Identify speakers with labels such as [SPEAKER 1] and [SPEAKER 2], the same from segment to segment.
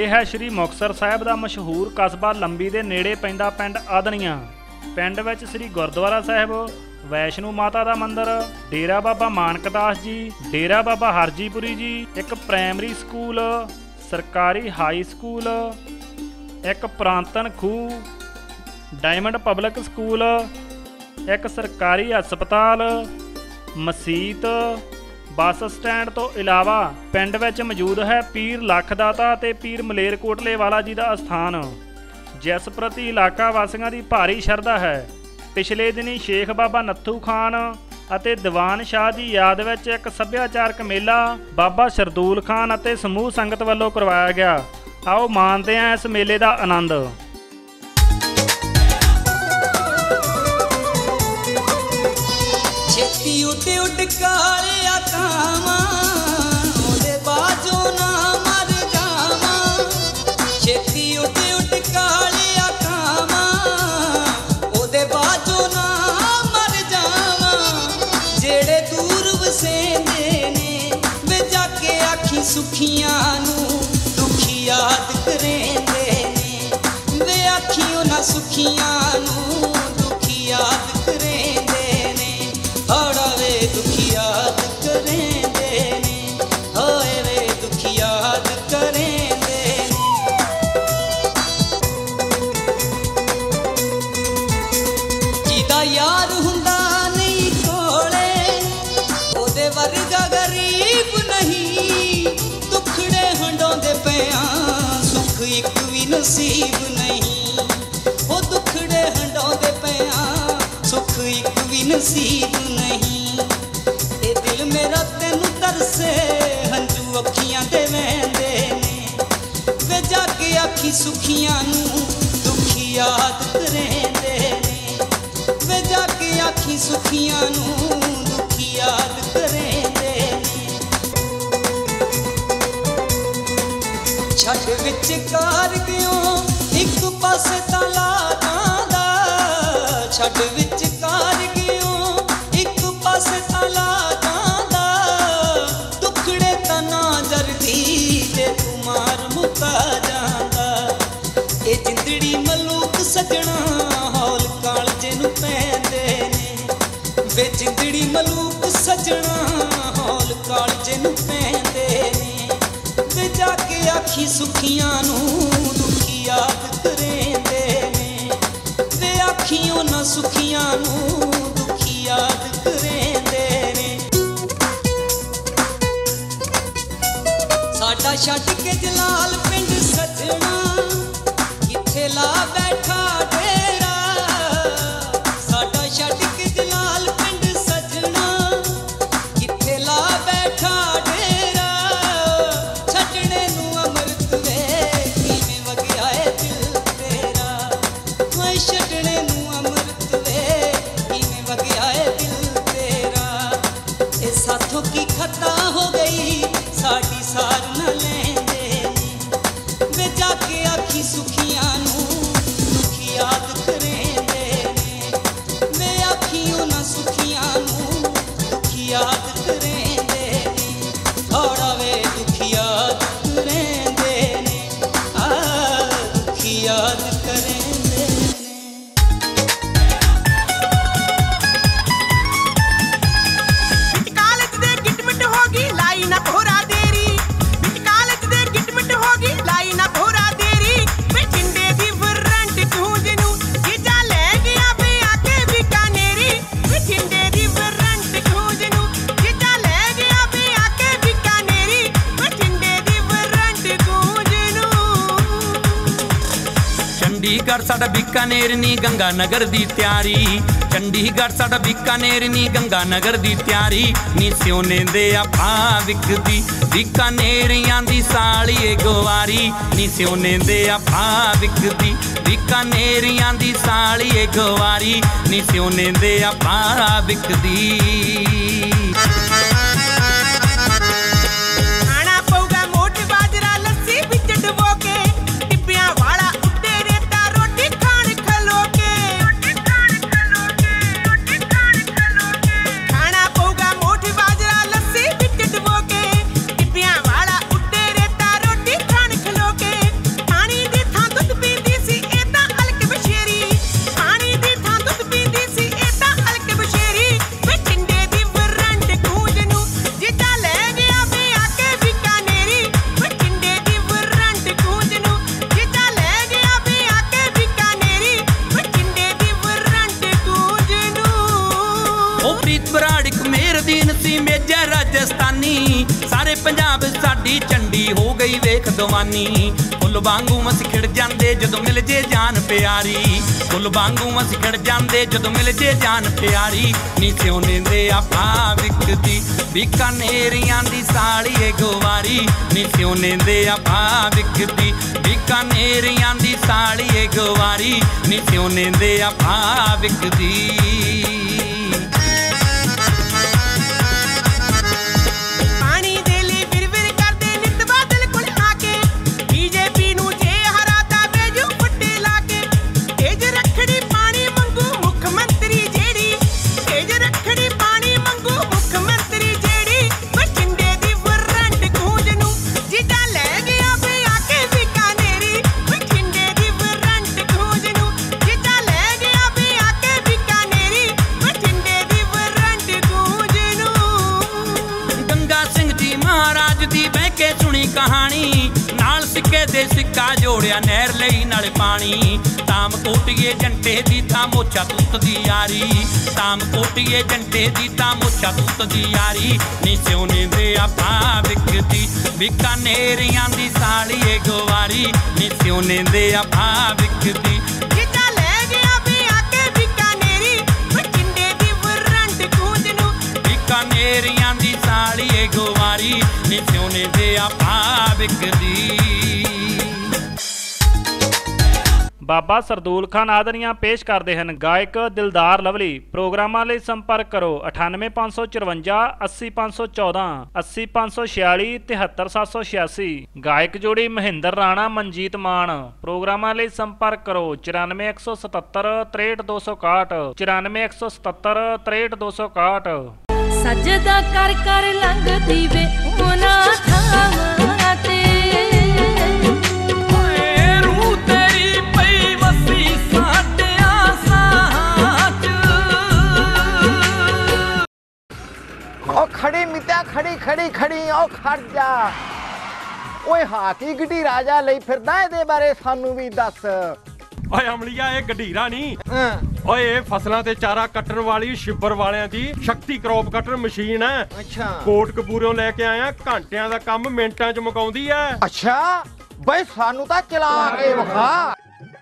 [SPEAKER 1] ਇਹ ਹੈ ਸ੍ਰੀ ਮੁਕਤਸਰ ਸਾਹਿਬ ਦਾ ਮਸ਼ਹੂਰ ਕਸਬਾ ਲੰਬੀ ਦੇ ਨੇੜੇ ਪੈਂਦਾ ਪਿੰਡ ਆਦਨੀਆਂ। ਪਿੰਡ ਵਿੱਚ ਸ੍ਰੀ ਗੁਰਦੁਆਰਾ ਸਾਹਿਬ, ਵੈਸ਼ਨੂ ਮਾਤਾ ਦਾ ਮੰਦਿਰ, ਡੇਰਾ ਬਾਬਾ ਮਾਨਕਦਾਸ ਜੀ, ਡੇਰਾ ਬਾਬਾ ਹਰਜੀਪੁਰੀ ਜੀ, ਇੱਕ ਪ੍ਰਾਇਮਰੀ ਸਕੂਲ, ਸਰਕਾਰੀ ਹਾਈ ਸਕੂਲ, ਇੱਕ ਪ੍ਰਾਂਤਨ ਖੂਹ, ਡਾਇਮੰਡ ਪਬਲਿਕ ਸਕੂਲ, ਇੱਕ ਸਰਕਾਰੀ ਹਸਪਤਾਲ, ਮਸੀਤ ਬੱਸ ਸਟੈਂਡ ਤੋਂ ਇਲਾਵਾ ਪਿੰਡ ਵਿੱਚ ਮੌਜੂਦ ਹੈ ਪੀਰ ਲੱਖਦਾਤਾ ਤੇ ਪੀਰ ਮਲੇਰਕੋਟਲੇ ਵਾਲਾ ਜੀ ਦਾ ਅਸਥਾਨ। ਜਿਸ ਪ੍ਰਤੀ ਇਲਾਕਾ ਵਾਸੀਆਂ ਦੀ ਭਾਰੀ ਸ਼ਰਧਾ ਹੈ। ਪਿਛਲੇ ਦਿਨੀ ਸ਼ੇਖ ਬਾਬਾ ਨੱਥੂ ਖਾਨ ਅਤੇ ਦੀਵਾਨ ਸ਼ਾਹ ਦੀ ਯਾਦ ਵਿੱਚ ਇੱਕ ਸੱਭਿਆਚਾਰਕ ਮੇਲਾ ਬਾਬਾ ਸ਼ਰਦੂਲ ਖਾਨ ਅਤੇ ਸਮੂਹ ਸੰਗਤ ਵੱਲੋਂ ਕਰਵਾਇਆ ਗਿਆ। ਆਓ ਮਾਣਦੇ ਹਾਂ ਇਸ ਮੇਲੇ ਦਾ ਆਨੰਦ।
[SPEAKER 2] ਛੇਤੀ ਉੱਤੇ ਉੱਡ ਕਾਲਿਆ ਕਾਵਾਂ ਉਹਦੇ ਬਾਝੋਂ ਮਰ ਜਾਵਾਂ। ਛੇਤੀ ਉੱਤੇ ਉੱਡ ਕਾਲਿਆ ਕਾਵਾਂ ਉਹਦੇ ਬਾਝੋਂ ਮਰ ਜਾਵਾਂ। ਜਿਹੜੇ ਦੂਰ ਵਸੇਂਦੇ ਨੇ, ਵੇ ਜਾ ਕੇ ਆਖੀ ਸੁਖੀਆਂ ਨੂੰ ਦੁਖੀ ਯਾਦ ਕਰੇਂਦੇ ਨੇ। ਵੇ ਆਖੀ ਨਾ ਸੁਖੀਆਂ ਨਸੀਬ ਨਹੀਂ ਇਹ ਦਿਲ ਮੇਰਾ ਤੈਨੂੰ ਤਰਸੇ ਹੰਝੂ ਅੱਖੀਆਂ ਦੇ ਵਹਿੰਦੇ ਨੇ ਵੇ ਜਾ ਕੇ ਆਖੀ ਸੁਖੀਆਂ ਨੂੰ ਦੁਖੀ ਯਾਦ ਕਰੇਂਦੇ ਨੇ ਵੇ ਜਾ ਕੇ ਆਖੀ ਸੁਖੀਆਂ ਨੂੰ ਦੁਖੀ ਯਾਦ ਕਰੇਂਦੇ ਨੇ ਛੱਡ ਵਿੱਚ ਕਾਰ ਸੱਜਣਾ ਹੌਲ ਕਾਲਜੇ ਨੂੰ ਪੈਂਦੇ ਨੇ। ਵੇ ਜਿੰਦੜੀ ਮਲੂਕ ਸੱਜਣਾ ਹੌਲ ਕਾਲਜੇ ਨੂੰ ਪੈਂਦੇ ਨੇ। ਵੇ ਜਾ ਕੇ ਆਖੀ ਸੁਖੀਆਂ ਨੂੰ ਦੁਖੀ ਯਾਦ ਕਰੇਂਦੇ ਨੇ। ਵੇ ਆਖੀਓ ਨਾ ਸੁਖੀਆਂ ਨੂੰ ਦੁਖੀ ਯਾਦ ਕਰੇਂਦੇ ਨੇ। ਸਾਡਾ ਛੱਡ ਕੇ ਜਲਾਲ ਪਿੰਡ ਸੱਜਣਾ, ਕਿੱਥੇ ਲਾ ਬੈਠਾ
[SPEAKER 3] ਬੀਕਾਨੇਰ ਨੀ
[SPEAKER 4] ਗੰਗਾ ਨਗਰ ਦੀ ਤਿਆਰੀ ਚੰਡੀਗੜ੍ਹ ਸਾਡਾ ਬੀਕਾਨੇਰ ਨੀ ਗੰਗਾ ਨਗਰ ਦੀ ਤਿਆਰੀ ਨੀ ਸਿਉਨੇ ਦੇ ਆਪਾਂ ਵਿਕਦੀ ਬੀਕਾਨੇਰੀਆਂ ਦੀ ਸਾਲੀ ਏ ਗਵਾਰੀ ਨੀ ਸਿਉਨੇ ਦੇ ਆਪਾਂ ਵਿਕਦੀ ਬੀਕਾਨੇਰੀਆਂ ਦੀ ਸਾਲੀ ਏ ਗਵਾਰੀ ਨੀ ਸਿਉਨੇ ਦੇ ਆਪਾਂ ਵਿਕਦੀ ਜੇ ਜਾਨ ਪਿਆਰੀ। ਫੁੱਲ ਵਾਂਗੂ ਅਸੀਂ ਖਿੜ ਜਾਂਦੇ, ਜਦੋਂ ਮਿਲ ਜੇ ਜਾਨ ਪਿਆਰੀ। ਨੀ ਸਿਉਨੇ ਦੇ ਆਪਾ ਵਿਕਦੀ ਬੀਕਾਨੇਰੀਆਂ ਦੀ ਸਾਲੀ ਏ ਗਵਾਰੀ। ਨੀ ਸਿਉਨੇ ਦੇ ਆਪਾ ਵਿਕਦੀ ਬੀਕਾਨੇਰੀਆਂ ਦੀ ਸਾਲੀ ਏ ਗਵਾਰੀ। ਨੀ ਸਿਉਨੇ ਦੇ ਆਪਾ ਵਿਕਦੀ। ਸਿੱਕਾ ਜੋੜਿਆ ਨਹਿਰ ਲਈ ਨਾਲ ਪਾਣੀ। ਤਾਮ ਕੋਟੀਏ ਜੰਟੇ ਦੀ ਤਾਂ ਮੋਚਾ ਤੁੱਤ ਦੀ ਯਾਰੀ ਤਾਮ ਕੋਟੀਏ ਜੰਟੇ ਦੀ ਤਾਂ ਮੋਚਾ ਤੁੱਤ ਦੀ ਯਾਰੀ ਨੀ ਸਿਉਨੇ ਦੇ ਆਪਾ ਵਿਕਦੀ ਬਿਕਾਨੇਰੀਆਂ ਦੀ ਸਾਲੀਏ ਗਵਾਰੀ। ਨੀ ਸਿਉਨੇ ਦੇ ਆਪਾ ਵਿਕਦੀ।
[SPEAKER 3] ਜਿੱਦਾਂ ਲੈ ਗਿਆ ਵੀ ਆ ਕੇ ਬੀਕਾਨੇਰੀ ਬਠਿੰਡੇ ਦੀ
[SPEAKER 4] ਸਾਲੀਏ ਗਵਾਰੀ। ਨੀ ਸਿਉਨੇ ਦੇ ਆਪਾ ਵਿਕਦੀ।
[SPEAKER 1] ਬਾਬਾ ਸਰਦੂਲ ਖਾਨ ਆਦਰੀਆਂ ਪੇਸ਼ ਕਰਦੇ ਹਨ। ਗਾਇਕ ਦਿਲਦਾਰ ਲਵਲੀ, ਪ੍ਰੋਗਰਾਮਾਂ ਲਈ ਸੰਪਰਕ ਕਰੋ। 98554 80514 80546 73786 ਗਾਇਕ ਜੋੜੀ ਮਹਿੰਦਰ ਰਾਣਾ, ਮਨਜੀਤ ਮਾਨ। ਪ੍ਰੋਗਰਾਮਾਂ ਲਈ ਸੰਪਰਕ ਕਰੋ। 94177 63261 94177 63261
[SPEAKER 5] ਸਜਦਾ ਕਰ ਕਰ ਲੰਘਦੀ ਵੇ, ਉਹਨਾਂ ਥਾਵਾਂ
[SPEAKER 6] ਉਹ ਖੜੀ ਮਿੱਤਿਆ ਖੜੀ ਖੜੀ ਖੜੀ ਉਹ ਖੜ ਜਾ। ਓਏ ਹਾਕੀ ਗਡੀ ਰਾਜਾ ਲਈ ਫਿਰਦਾ ਇਹਦੇ ਬਾਰੇ ਸਾਨੂੰ ਵੀ ਦੱਸ।
[SPEAKER 7] ਓਏ ਅਮਲੀਆ ਇਹ ਗਢੀਰਾ ਨਹੀਂ
[SPEAKER 6] ਹਾਂ।
[SPEAKER 7] ਓਏ ਇਹ ਫਸਲਾਂ ਤੇ ਚਾਰਾ ਕੱਟਣ ਵਾਲੀ ਸ਼ਿਬਰ ਵਾਲਿਆਂ ਦੀ ਸ਼ਕਤੀ ਕ੍ਰੌਪ ਕਟਰ ਮਸ਼ੀਨ ਹੈ।
[SPEAKER 6] ਅੱਛਾ।
[SPEAKER 7] ਕੋਟ ਕਪੂਰੋਂ ਲੈ ਕੇ ਆਇਆ ਘੰਟਿਆਂ ਦਾ ਕੰਮ ਮਿੰਟਾਂ 'ਚ ਮੁਕਾਉਂਦੀ ਐ
[SPEAKER 6] ਅੱਛਾ ਬਈ ਸਾਨੂੰ ਤਾਂ ਚਲਾ ਕੇ ਵਿਖਾ।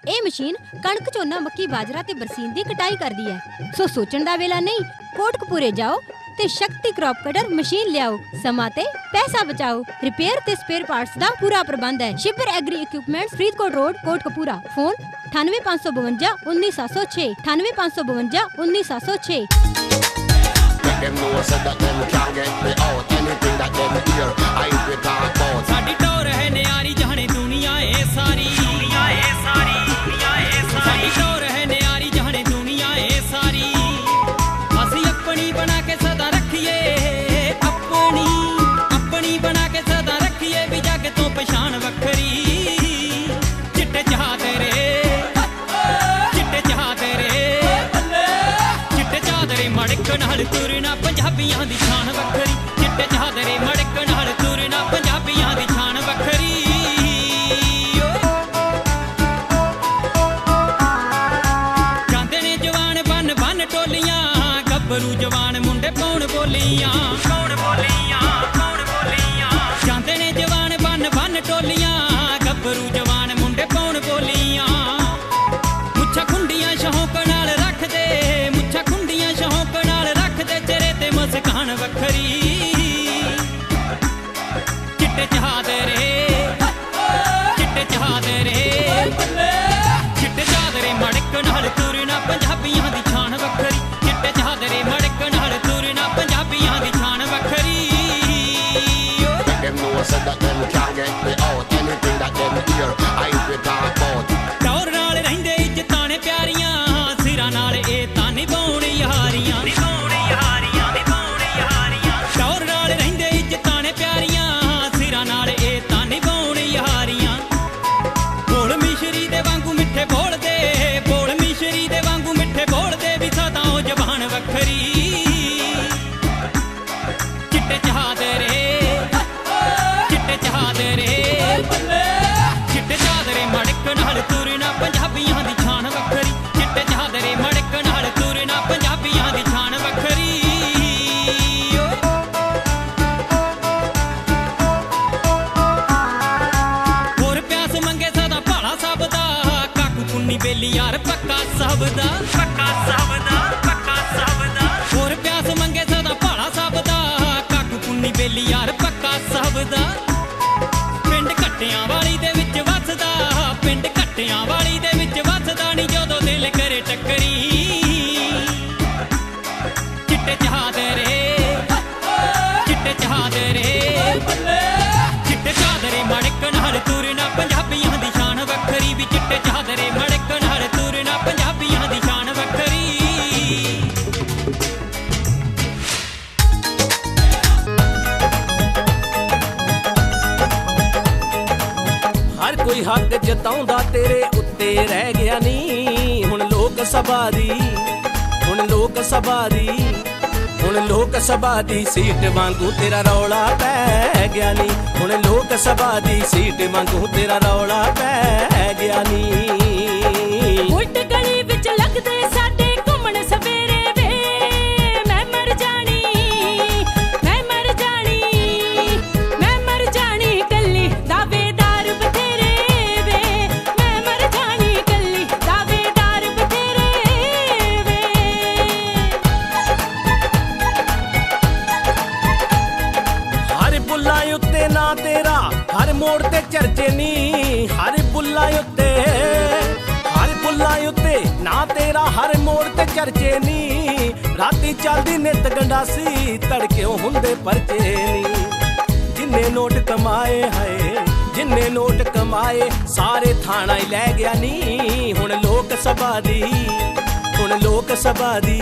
[SPEAKER 8] ਇਹ ਮਸ਼ੀਨ ਕਣਕ ਝੋਨਾ ਮੱਕੀ ਬਾਜਰਾ ਤੇ ਬਰਸੀਨ ਦੀ ਕਟਾਈ ਕਰਦੀ ਹੈ। ਸੋ ਸੋਚਣ ਦਾ ਵੇਲਾ ਨਹੀਂ ਕੋਟਕਪੂਰੇ ਜਾਓ ਤੇ ਸ਼ਕਤੀ ਕ੍ਰੌਪ ਕਟਰ ਮਸ਼ੀਨ ਲਿਆਓ। ਸਮਾਂ ਤੇ ਪੈਸਾ ਬਚਾਓ। ਰਿਪੇਅਰ ਤੇ ਸਪੇਅਰ ਪਾਰਟਸ ਦਾ ਪੂਰਾ ਪ੍ਰਬੰਧ ਹੈ। Shibar agri equipments Faridkot road Kotkapura. Phone 98552 19706 98552 19706
[SPEAKER 9] them know so that them can't get me out. Anything that them hear, I will talk about.
[SPEAKER 10] ਸਾਡੀ ਟੋਰ ਹੈ ਨਿਆਰੀ ਚਿੱਟੇ ਚਾਦਰੇ ਚਿੱਟੇ ਚਾਦਰੇ ਚਿੱਟੇ ਚਿੱਟੇ ਚਾਦਰੇ ਚਿੱਟੇ ਚਾਦਰੇ ਮੜਕ ਨਾਲ ਤੁਰਨਾ ਪੰਜਾਬੀਆਂ ਦੀ ਸ਼ਾਨ ਵੱਖਰੀ। ਵੀ ਚਿੱਟੇ ਚਾਦਰੇ ਮੜਕ ਨਾਲ ਤੁਰਨਾ ਪੰਜਾਬੀਆਂ ਦੀ ਸ਼ਾਨ ਵੱਖਰੀ।
[SPEAKER 11] ਹਰ ਕੋਈ ਹੱਕ ਜਤਾਉਂਦਾ ਤੇਰੇ ਉੱਤੇ ਰਹਿ ਗਿਆ ਨੀ। ਹੁਣ ਲੋਕ ਸਭਾ ਦੀ, ਹੁਣ ਲੋਕ ਸਭਾ ਦੀ ਲੋਕ ਸਭਾ ਦੀ ਸੀਟ ਵਾਂਗੂ ਤੇਰਾ ਰੌਲਾ ਪੈ ਗਿਆ ਨੀ। ਹੁਣ ਲੋਕ ਸਭਾ ਦੀ ਸੀਟ ਵਾਂਗੂ ਤੇਰਾ ਰੌਲਾ ਪੈ ਗਿਆ ਨੀ। ਨੋਟ ਸਾਰੇ ਥਾਣਾ ਹੀ ਲੈ ਗਿਆ ਨੀ। ਹੁਣ ਲੋਕ ਸਭਾ ਦੀ, ਹੁਣ ਲੋਕ ਸਭਾ ਦੀ,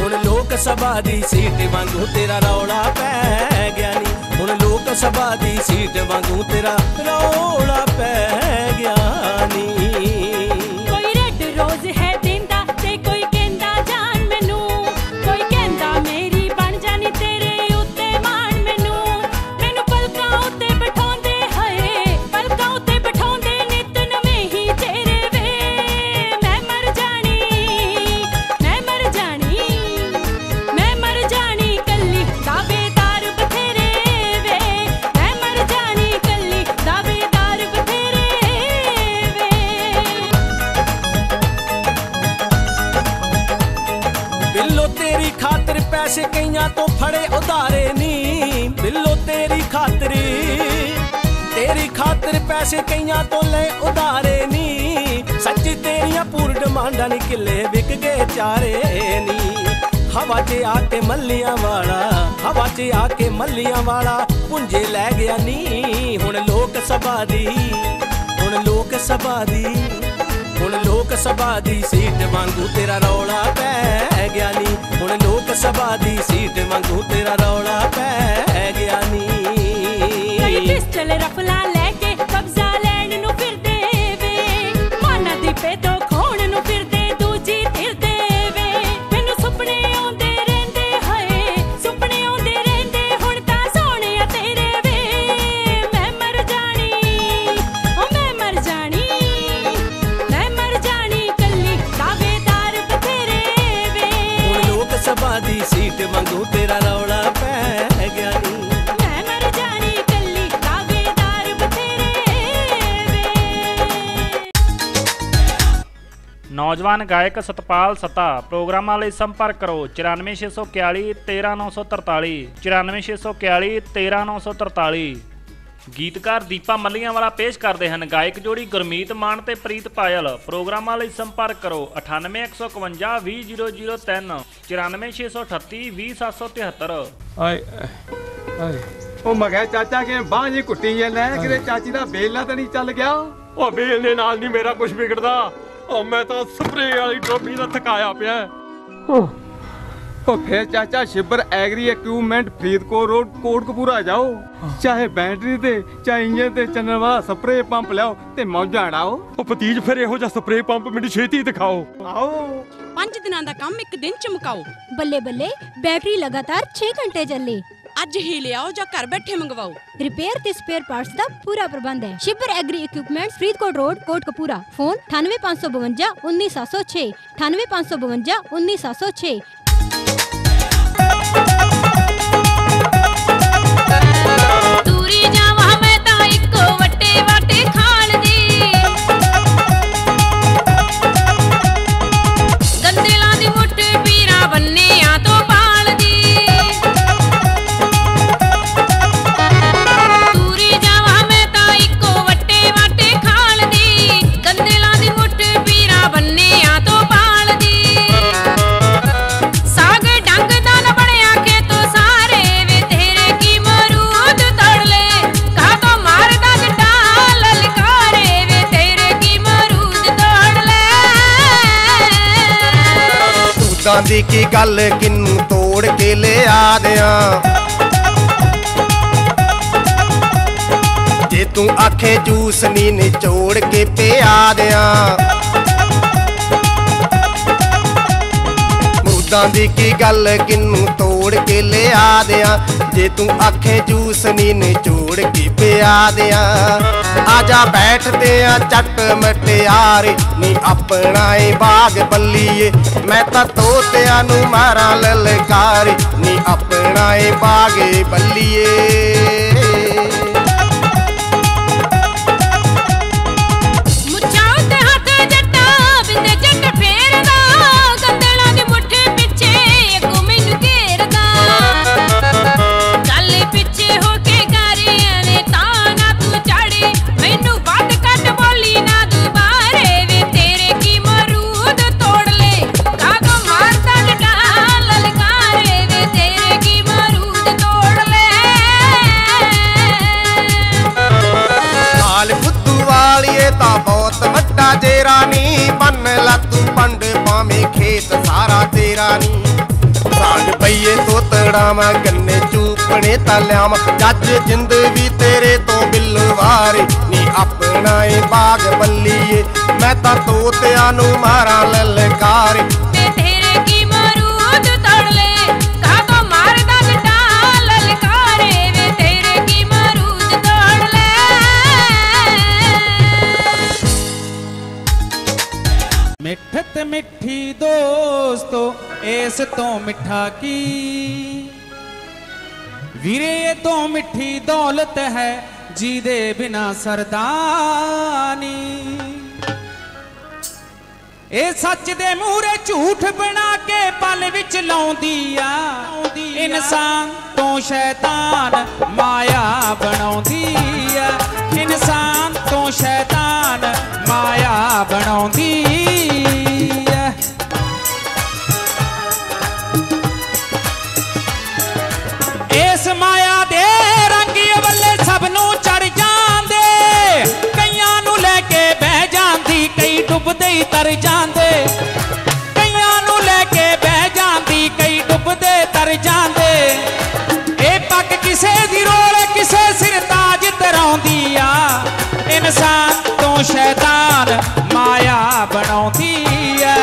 [SPEAKER 11] ਹੁਣ ਲੋਕ ਸਭਾ ਦੀ ਸੀਟ ਵਾਂਗੂ ਤੇਰਾ ਰੌਲਾ ਪੈ ਗਿਆ ਨੀ। ਹੁਣ ਲੋਕ ਸਭਾ ਦੀ ਸੀਟ ਵਾਂਗੂ ਤੇਰਾ ਰੌਲਾ ਪੈ ਗਿਆ ਨੀ। ਖਾਤਰ ਪੈਸੇ ਕਈਆਂ ਤੋਂ ਫੜੇ ਉਧਾਰੇ ਨੀ ਬਿੱਲੋ ਤੇਰੀ ਖਾਤਰ ਤੇਰੀ ਖਾਤਰ ਪੈਸੇ ਕਈਆਂ ਤੋਂ ਲੈ ਉਧਾਰੇ ਨੀ ਸੱਚੀ ਤੇਰੀਆਂ ਪੂਰ ਡਿਮਾਂਡਾਂ ਨੀ ਕਿੱਲੇ ਵਿਕ ਗਏ ਚਾਰੇ ਨੀ ਹਵਾ 'ਚ ਆ ਕੇ ਮੱਲੀਆਂ ਵਾਲਾ, ਹਵਾ 'ਚ ਆ ਕੇ ਮੱਲੀਆਂ ਵਾਲਾ, ਪੁੰਜੇ ਲੈ ਗਿਆ ਨੀ। ਹੁਣ ਲੋਕ ਸਭਾ ਦੀ, ਹੁਣ ਲੋਕ ਸਭਾ ਦੀ। ਹੁਣ ਲੋਕ ਸਭਾ ਦੀ ਸੀਟ ਵਾਂਗੂ ਤੇਰਾ ਰੌਲਾ ਪੈ ਗਿਆ ਨੀ। ਹੁਣ ਲੋਕ ਸਭਾ ਦੀ ਸੀਟ ਵਾਂਗੂ ਤੇਰਾ ਰੌਲਾ ਪੈ ਗਿਆ ਨੀ।
[SPEAKER 12] ਕਈ ਪਿਸਟਲ ਰਫਲਾ ਲੈ
[SPEAKER 1] ਨੌਜਵਾਨ ਗਾਇਕ ਸਤਪਾਲ ਸਤਾ। ਪ੍ਰੋਗਰਾਮਾਂ ਲਈ ਸੰਪਰਕ ਕਰੋ 94641 13943 94641 13943 ਗੀਤਕਾਰ ਦੀਪਾ ਮੱਲੀਆਂ ਵਾਲਾ ਪੇਸ਼ ਕਰਦੇ ਹਨ। ਗਾਇਕ ਜੋੜੀ ਗੁਰਮੀਤ ਮਾਨ ਤੇ ਪ੍ਰੀਤ ਪਾਇਲ। ਪ੍ਰੋਗਰਾਮਾਂ ਲਈ ਸੰਪਰਕ ਕਰੋ 98152 20003 94638 20773
[SPEAKER 7] ਆਏ ਆਏ ਉਹ ਮੈਂ ਕਿਹਾ ਚਾਚਾ ਕਿ ਬਾਂਹ ਜੀ ਕੁੱਟੀ ਜਾਂਦਾ ਕਿਤੇ ਚਾਚੀ ਦਾ ਬੇਲ ਨਾ ਤਾਂ ਨਹੀਂ ਚੱਲ ਗਿਆ? ਉਹ ਬੇਲ ਦੇ ਨਾਲ ਨਹੀਂ ਮੇਰਾ ਕੁਝ ਵਿਗੜਦਾ। ਉਹ ਮੈਂ ਤਾਂ ਸਪਰੇ ਵਾਲੀ ਟੋਪੀ ਦਾ ਥਕਾਇਆ ਪਿਆ। ਉਹ ਫਿਰ ਚਾਚਾ Shibar agri equipment Faridkot road Kotkapura ਜਾਓ। ਚਾਹੇ ਬੈਟਰੀ ਤੇ ਚਾਹੇ ਇੰਜਨ ਤੇ ਚੱਲਣ ਵਾਲਾ ਸਪਰੇ ਪੰਪ ਲਿਆਓ ਤੇ ਮੌਜਾਂ ਉਡਾਓ ਉਹ ਭਤੀਜ ਫਿਰ ਇਹੋ ਜਿਹਾ ਸਪਰੇ ਪੰਪ ਮੈਨੂੰ ਛੇਤੀ ਦਿਖਾਓ। ਆਓ।
[SPEAKER 13] ਪੰਜ ਦਿਨਾਂ ਦਾ ਕੰਮ ਇੱਕ ਦਿਨ ਚ ਮੁਕਾਓ
[SPEAKER 8] ਬੱਲੇ ਬੱਲੇ ਬੈਟਰੀ ਲਗਾਤਾਰ 6 ਘੰਟੇ ਚੱਲੇ।
[SPEAKER 13] ਅੱਜ ਹੀ ਲਿਆਓ ਜਾਂ ਘਰ ਬੈਠੇ ਮੰਗਵਾਓ।
[SPEAKER 8] ਰਿਪੇਅਰ ਤੇ ਸਪੇਅਰ ਪਾਰਟਸ ਦਾ ਪੂਰਾ ਪ੍ਰਬੰਧ ਹੈ। Shibar agri equipments Faridkot road Kotkapura. Phone 98552 19706 98552 19706
[SPEAKER 14] ਮੁਰਦਾਂ ਦੀ ਕੀ ਗੱਲ? ਕਿੰਨੂੰ ਤੋੜ ਕੇ ਲਿਆ ਦਿਆਂ? ਜੇ ਤੂੰ ਆਖੇ ਜੂਸ ਨੀ ਨਿਚੋੜ ਕੇ ਪਿਆ ਦਿਆਂ। ਮੁਰਦਾਂ ਦੀ ਕੀ ਗੱਲ? ਕਿੰਨੂੰ ਤੋੜ ਕੇ ਲਿਆ ਦਿਆਂ? ਜੇ ਤੂੰ ਆਖੇ ਜੂਸ ਨੀ ਨਿਚੋੜ ਕੇ ਪਿਆ ਦਿਆਂ। ਜਾ ਬੈਠਦੇ ਆ ਚੱਟ ਮਟਿਆਰੇ, ਨੀ ਆਪਣਾ ਏ ਬਾਗ ਬੱਲੀਏ। ਮੈਂ ਤਾਂ ਤੋਤਿਆਂ ਨੂੰ ਮਾਰਾਂ ਲਲਕਾਰੀ। ਨੀ ਆਪਣਾ ਏ ਬਾਗੇ ਬੱਲੀਏ।
[SPEAKER 12] ਤਾਂ
[SPEAKER 14] ਲਿਆਵਾਂ ਜੱਜ ਜਿੰਦ ਵੀ ਤੇਰੇ ਤੋਂ ਬਿੱਲਵਾਰੇ। ਨੀ ਆਪਣਾ ਏ ਬਾਗ ਬੱਲੀਏ। ਮੈਂ ਤਾਂ ਤੋਤਿਆਂ ਨੂੰ ਮਾਰਾਂ ਲਲਕਾਰੇ।
[SPEAKER 12] ਵੇ ਤੇਰੇ ਕੀ ਮਰੂਦ ਤੋੜ ਲੈ ਕਾਗੋ ਮਾਰਦਾ ਜੱਟਾ ਲਲਕਾਰੇ? ਵੇ ਤੇਰੇ ਕੀ ਮਰੂਦ ਤੋੜ ਲੈ
[SPEAKER 15] ਮਿੱਠਤ ਮਿੱਠੀ ਦੋਸਤੋ ਇਸ ਤੋਂ ਮਿੱਠਾ ਕੀ? ਵੀਰੇ, ਇਹ ਤੋਂ ਮਿੱਠੀ ਦੌਲਤ ਹੈ ਜਿਹਦੇ ਬਿਨਾ ਸਰਦਾਨੀ। ਇਹ ਸੱਚ ਦੇ ਮੂਹਰੇ ਝੂਠ ਬਣਾ ਕੇ ਪਲ ਵਿੱਚ ਲਾਉਂਦੀ ਆ। ਇਨਸਾਨ ਤੋਂ ਸ਼ੈਤਾਨ ਮਾਇਆ ਬਣਾਉਂਦੀ ਆ। ਇਨਸਾਨ ਤੋਂ ਸ਼ੈਤਾਨ ਤਰ ਜਾਂਦੇ ਕਈਆਂ ਨੂੰ ਲੈ ਕੇ ਬਹਿ ਜਾਂਦੀ ਕਈ ਡੁੱਬਦੇ ਤਰ ਜਾਂਦੇ ਇਹ ਪੱਗ ਕਿਸੇ ਦੀ ਰੋਲ ਕਿਸੇ ਸਿਰ ਤਾਜ ਤਰਾਉਂਦੀ ਆ ਇਨਸਾਨ ਤੋਂ ਸ਼ੈਤਾਨ ਮਾਇਆ ਬਣਾਉਂਦੀ ਐ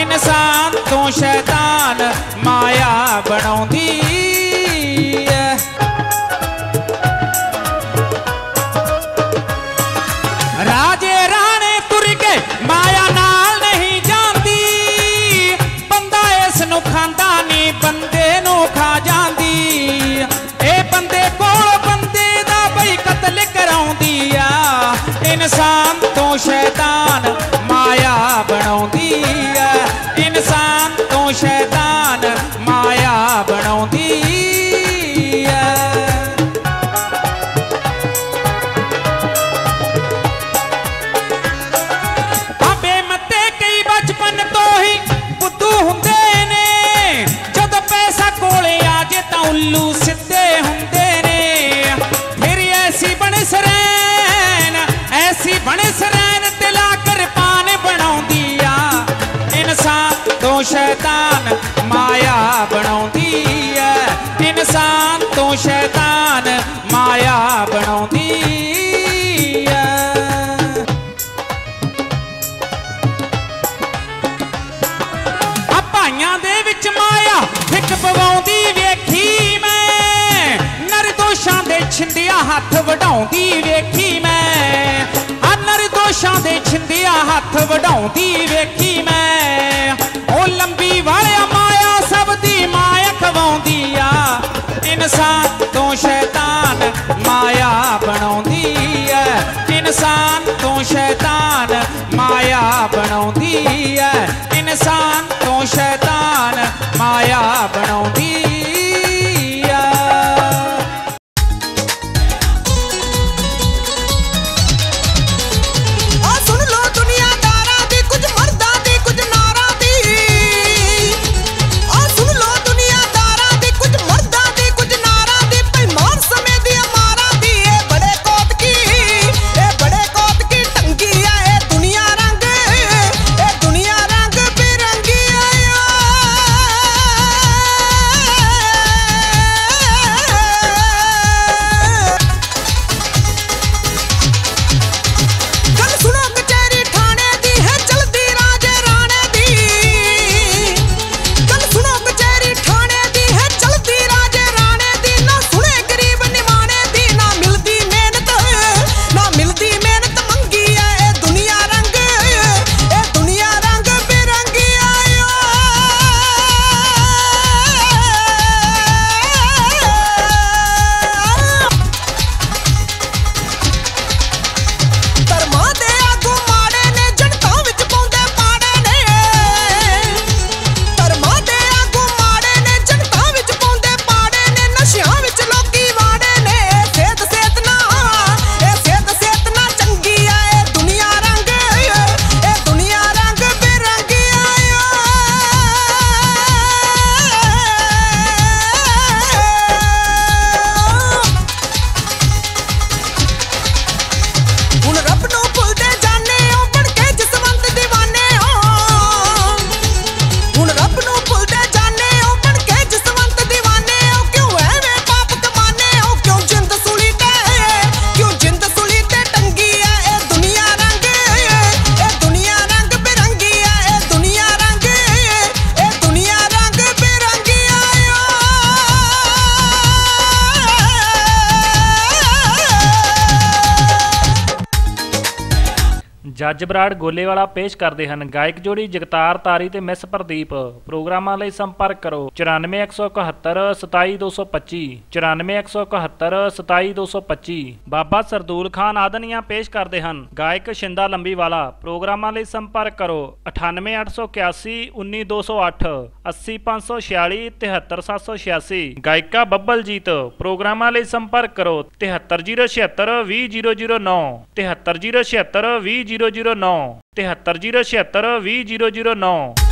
[SPEAKER 15] ਇਨਸਾਨ ਤੋਂ ਸ਼ੈਤਾਨ ਮਾਇਆ ਬਣਾਉਂਦੀ ਐ ਰਾਜੇ ਰਾਣੇ ਤੁਰ ਕੇ ਇਨਸਾਨ ਤੋਂ ਸ਼ੈਤਾਨ ਐਸੀ ਸਰੈਨ ਤੇ ਲਾ ਕਿਰਪਾਨ ਬਣਾਉਂਦੀ ਆ। ਇਨਸਾਨ ਤੋਂ ਸ਼ੈਤਾਨ ਮਾਇਆ ਬਣਾਉਂਦੀ ਐ। ਇਨਸਾਨ ਤੋਂ ਸ਼ੈਤਾਨ ਮਾਇਆ ਬਣਾਉਂਦੀ ਐ। ਆ ਭਾਈਆਂ ਦੇ ਵਿੱਚ ਮਾਇਆ ਫਿੱਕ ਪਵਾਉਂਦੀ ਵੇਖੀ ਮੈਂ। ਨਰਦੋਸ਼ਾਂ ਦੇ ਛਿੰਦਿਆ ਹੱਥ ਵਢਾਉਂਦੀ ਵੇਖੀ ਹੱਥ ਵਢਾਉਂਦੀ ਵੇਖੀ ਮੈਂ। ਉਹ ਲੰਬੀ ਵਾਲਿਆ ਮਾਇਆ, ਸਭ ਦੀ ਮਾਇਆ ਖਵਾਉਂਦੀ ਆ। ਇਨਸਾਨ ਤੋਂ ਸ਼ੈਤਾਨ ਮਾਇਆ ਬਣਾਉਂਦੀ ਐ। ਇਨਸਾਨ ਤੋਂ ਸ਼ੈਤਾਨ ਮਾਇਆ ਬਣਾਉਂਦੀ ਐ। ਇਨਸਾਨ ਤੋਂ ਸ਼ੈਤਾਨ
[SPEAKER 1] ਜੱਜ ਬਰਾੜ ਗੋਲੇਵਾਲਾ ਪੇਸ਼ ਕਰਦੇ ਹਨ। ਗਾਇਕ ਜੋੜੀ ਜਗਤਾਰ ਤਾਰੀ ਤੇ ਮਿਸ ਪ੍ਰਦੀਪ। ਪ੍ਰੋਗਰਾਮਾਂ ਲਈ ਸੰਪਰਕ ਕਰੋ। 94171 27225 94171 27225 ਬਾਬਾ ਸਰਦੂਲ ਖਾਨ ਆਦਨੀਆਂ ਪੇਸ਼ ਕਰਦੇ ਹਨ। ਗਾਇਕ ਸ਼ਿੰਦਾ ਲੰਬੀਵਾਲਾ। ਪ੍ਰੋਗਰਾਮਾਂ ਲਈ ਸੰਪਰਕ ਕਰੋ। 98881 19208 80546 73786 ਗਾਇਕਾ ਬੱਬਲਜੀਤ। ਪ੍ਰੋਗਰਾਮਾਂ ਲਈ ਸੰਪਰਕ ਕਰੋ। 73076 20009 73076 20009 73076 20009